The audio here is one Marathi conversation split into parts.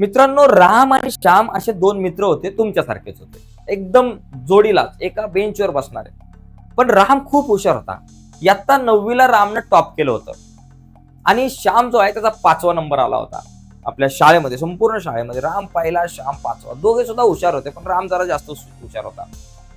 मित्रांनो राम आणि श्याम असे दोन मित्र होते तुमच्यासारखेच होते. एकदम जोडीलाच एका बेंचवर बसणारे. पण राम खूप हुशार होता. यात्ता नववीला रामनं टॉप केलं होतं. आणि श्याम जो आहे त्याचा पाचवा नंबर आला होता. आपल्या शाळेमध्ये संपूर्ण शाळेमध्ये. राम पहिला श्याम पाचवा. दोघे सुद्धा हुशार होते पण राम जरा जास्त हुशार होता.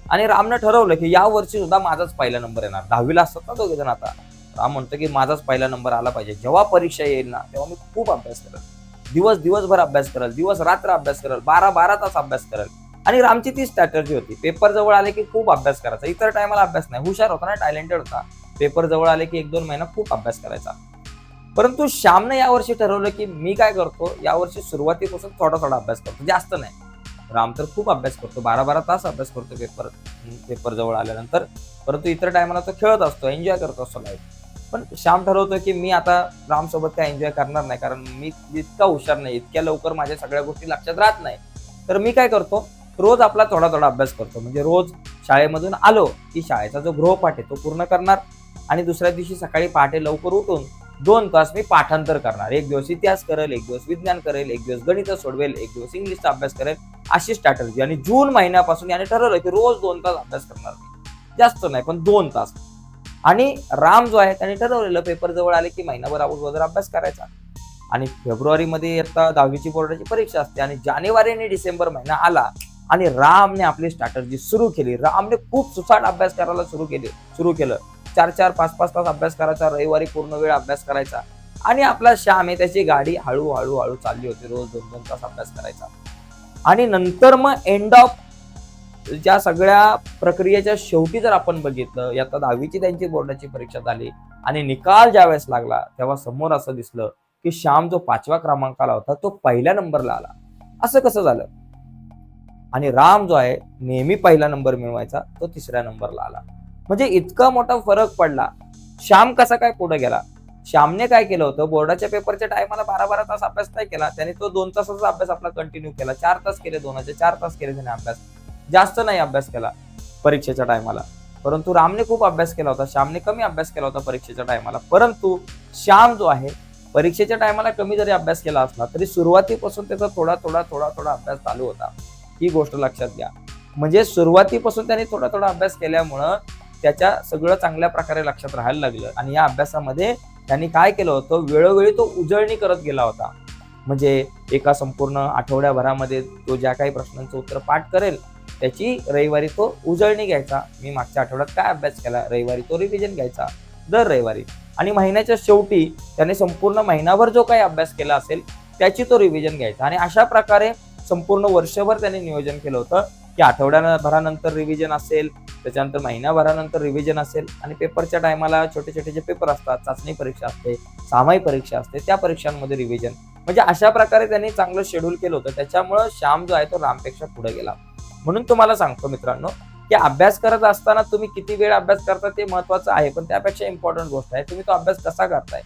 आणि रामनं ठरवलं की या वर्षी सुद्धा माझाच पहिला नंबर येणार. दहावीला असतात ना दोघे जण आता. राम म्हणतो की माझाच पहिला नंबर आला पाहिजे. जेव्हा परीक्षा येईल ना तेव्हा मी खूप अभ्यास करत दिवस दिवसभर अभ्यास करेल दिवस रात्र अभ्यास करेल बारा बारा तास अभ्यास करेल. आणि रामची ती स्ट्रॅटर्जी होती. पेपर जवळ आले की खूप अभ्यास करायचा. इतर टायमाला अभ्यास नाही. हुशार होता ना टॅलेंटेड होता. पेपर जवळ आले की एक दोन महिना खूप अभ्यास करायचा. परंतु श्यामने यावर्षी ठरवलं की मी काय करतो यावर्षी सुरुवातीपासून थोडा थोडा अभ्यास करतो. जास्त नाही. राम तर खूप अभ्यास करतो. बारा बारा तास अभ्यास करतो पेपर पेपर जवळ आल्यानंतर. परंतु इतर टायमाला तो खेळत असतो एन्जॉय करत असतो लाईफ पण श्याम ठरवतो की मी आता रामसोबत काय एन्जॉय करणार नाही कारण मी इतका हुशार नाही इतक्या लवकर माझ्या सगळ्या गोष्टी लक्षात राहत नाही. तर मी काय करतो रोज आपला थोडा थोडा अभ्यास करतो. म्हणजे रोज शाळेमधून आलो की शाळेचा जो गृहपाठ आहे तो पूर्ण करणार आणि दुसऱ्या दिवशी सकाळी पहाटे लवकर उठून दोन तास मी पाठांतर करणार. एक दिवस इतिहास करेल एक दिवस विज्ञान करेल एक दिवस गणित सोडवेल एक दिवस इंग्लिशचा अभ्यास करेल अशी स्ट्रॅटर्जी आणि जून महिन्यापासून याने ठरवलं की रोज दोन तास अभ्यास करणार जास्त नाही पण दोन तास. आणि राम जो आहे त्याने ठरवलेलं पेपर जवळ आले की महिनाभर अगोदर अभ्यास करायचा. आणि फेब्रुवारीमध्ये येता दहावीची बोर्डाची परीक्षा असते आणि जानेवारी आणि डिसेंबर महिना आला आणि रामने आपली स्ट्रॅटर्जी सुरू केली. रामने खूप सुसाट अभ्यास करायला सुरू केले सुरू केलं. चार चार पाच पाच तास अभ्यास करायचा रविवारी पूर्ण वेळ अभ्यास करायचा. आणि आपला श्याम आहे त्याची गाडी हळूहळू हळू चालली होती रोज दोन दोन तास अभ्यास करायचा. आणि नंतर मग एंड ऑफ ज्या सगळ्या प्रक्रियेच्या शेवटी जर आपण बघितलं आता दहावीची त्यांची बोर्डाची परीक्षा झाली आणि निकाल ज्यावेळेस लागला तेव्हा समोर असं दिसलं की श्याम जो पाचव्या क्रमांकाला होता तो पहिल्या नंबरला आला. असं कसं झालं? आणि राम जो आहे नेहमी पहिला नंबर मिळवायचा तो तिसऱ्या नंबरला आला. म्हणजे इतका मोठा फरक पडला. श्याम कसा काय पुढे गेला? श्यामने काय केलं होतं? बोर्डाच्या पेपरच्या टायमाला बारा बारा तास अभ्यास नाही केला त्याने तो दोन तासाचा अभ्यास आपला कंटिन्यू केला. चार तास केले दोनाचे चार तास केले त्याने अभ्यास. जास्त नाही अभ्यास केला परीक्षेच्या टायमाला. परंतु रामने खूप अभ्यास केला होता श्यामने कमी अभ्यास केला होता परीक्षेच्या टायमाला. परंतु श्याम जो आहे परीक्षेच्या टायमाला कमी जरी अभ्यास केला असला तरी सुरुवातीपासून त्याचा थोडा थोडा थोडा थोडा अभ्यास चालू होता. ही गोष्ट लक्षात घ्या. म्हणजे सुरुवातीपासून त्याने थोडा थोडा अभ्यास केल्यामुळं त्याच्या सगळं चांगल्या प्रकारे लक्षात राहायला लागलं. आणि या अभ्यासामध्ये त्यांनी काय केलं होतं वेळोवेळी तो उजळणी करत गेला होता. म्हणजे एका संपूर्ण आठवड्याभरामध्ये तो ज्या काही प्रश्नांचं उत्तर पाठ करेल त्याची रविवारी तो उजळणी घ्यायचा. मी मागच्या आठवड्यात काय अभ्यास केला? रविवारी तो रिव्हिजन घ्यायचा. दर रविवारी. आणि महिन्याच्या शेवटी त्याने संपूर्ण महिनाभर जो काही अभ्यास केला असेल त्याची तो रिव्हिजन घ्यायचा. आणि अशा प्रकारे संपूर्ण वर्षभर त्याने नियोजन केलं होतं की आठवड्याभरानंतर रिव्हिजन असेल त्याच्यानंतर महिनाभरानंतर रिव्हिजन असेल. आणि पेपरच्या टायमाला छोटे छोटे जे पेपर असतात चाचणी परीक्षा असते सामायिक परीक्षा असते त्या परीक्षांमध्ये रिव्हिजन म्हणजे अशा प्रकारे त्यांनी चांगलं शेड्यूल केलं होतं. त्याच्यामुळं श्याम जो आहे तो रामपेक्षा पुढे गेला. म्हणून तुम्हाला सांगतो मित्रांनो की अभ्यास करत असताना तुम्ही किती वेळ अभ्यास करता ते महत्वाचं आहे पण त्यापेक्षा इम्पॉर्टंट गोष्ट आहे तुम्ही तो अभ्यास कसा करताय?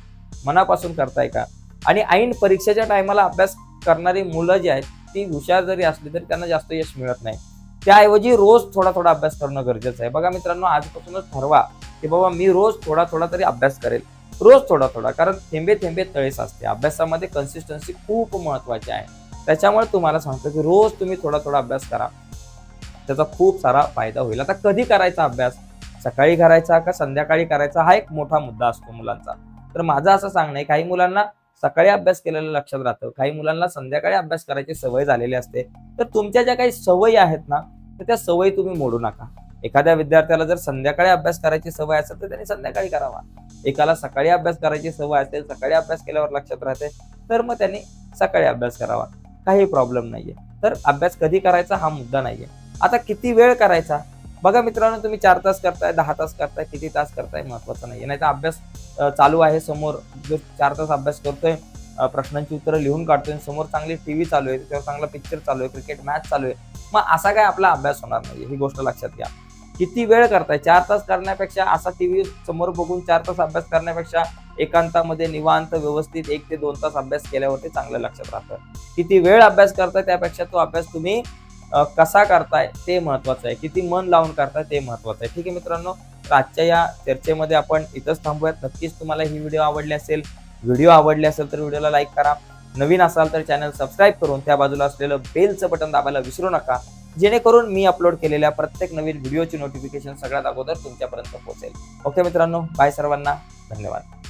मनापासून करताय का? आणि ऐन परीक्षेच्या टायमाला अभ्यास करणारी मुलं जी आहेत ती हुशार जरी असली तरी त्यांना जास्त यश मिळत नाही. त्याऐवजी रोज थोडा थोडा अभ्यास करणं गरजेचं आहे. बघा मित्रांनो आजपासूनच ठरवा की बाबा मी रोज थोडा थोडा तरी अभ्यास करेल. रोज थोडा थोडा कारण थेंबे थेंबे तळेस असते. अभ्यासामध्ये कन्सिस्टन्सी खूप महत्वाची आहे. त्याच्यामुळे तुम्हाला सांगतो की रोज तुम्ही थोडा थोडा अभ्यास करा. त्याचा खूप सारा फायदा होईल. आता कधी करायचा अभ्यास? सकाळी करायचा का संध्याकाळी करायचा? हा एक मोठा मुद्दा असतो मुलांचा. तर माझं असं सांगणं आहे काही मुलांना सकाळी अभ्यास केलेलं लक्षात राहतं. काही मुलांना संध्याकाळी अभ्यास करायची सवय झालेली असते. तर तुमच्या ज्या काही सवयी आहेत ना तर त्या सवयी तुम्ही मोडू नका. एखाद्या विद्यार्थ्याला जर संध्याकाळी अभ्यास करायची सवय असेल तर त्यांनी संध्याकाळी करावा. एकाला सकाळी अभ्यास करायची सवय असेल सकाळी अभ्यास केल्यावर लक्षात राहते तर मग त्यांनी सकाळी अभ्यास करावा. काही प्रॉब्लेम नाहीये. तर अभ्यास कधी करायचा हा मुद्दा नाहीये. आता किती वेळ करायचा? बघा मित्रांनो तुम्ही चार तास करताय दहा तास करताय किती तास करताय महत्वाचं नाही नाही तर अभ्यास चालू आहे समोर जो चार तास अभ्यास करतोय प्रश्नांची उत्तरं लिहून काढतोय समोर चांगली टीव्ही चालू आहे त्याच्यावर चांगला पिक्चर चालू आहे क्रिकेट मॅच चालू आहे. मग असा काय आपला अभ्यास होणार नाही ही गोष्ट लक्षात घ्या. किती वेळ करताय? चार तास करण्यापेक्षा असा टी व्ही समोर बघून चार तास अभ्यास करण्यापेक्षा एकांतामध्ये निवांत व्यवस्थित एक ते दोन तास अभ्यास केल्यावरती चांगलं लक्षात राहतं. किती वेळ अभ्यास करताय त्यापेक्षा तो अभ्यास तुम्ही कसा करताय ते महत्वाचं आहे. किती मन लावून करताय ते महत्वाचं आहे. ठीक आहे मित्रांनो आजच्या या चर्चेमध्ये आपण इथंच थांबूयात. नक्कीच तुम्हाला ही व्हिडिओ आवडली असेल व्हिडिओ आवडले असेल तर व्हिडिओला लाईक करा. नवीन असाल तर चॅनल सबस्क्राईब करून त्या बाजूला असलेलं बेलचं बटन दाबायला विसरू नका. जेणेकरून मी अपलोड केलेल्या प्रत्येक नवीन व्हिडिओची नोटिफिकेशन सगळ्यात अगोदर तुमच्यापर्यंत पोहोचेल. ओके मित्रांनो बाय सर्वांना. धन्यवाद.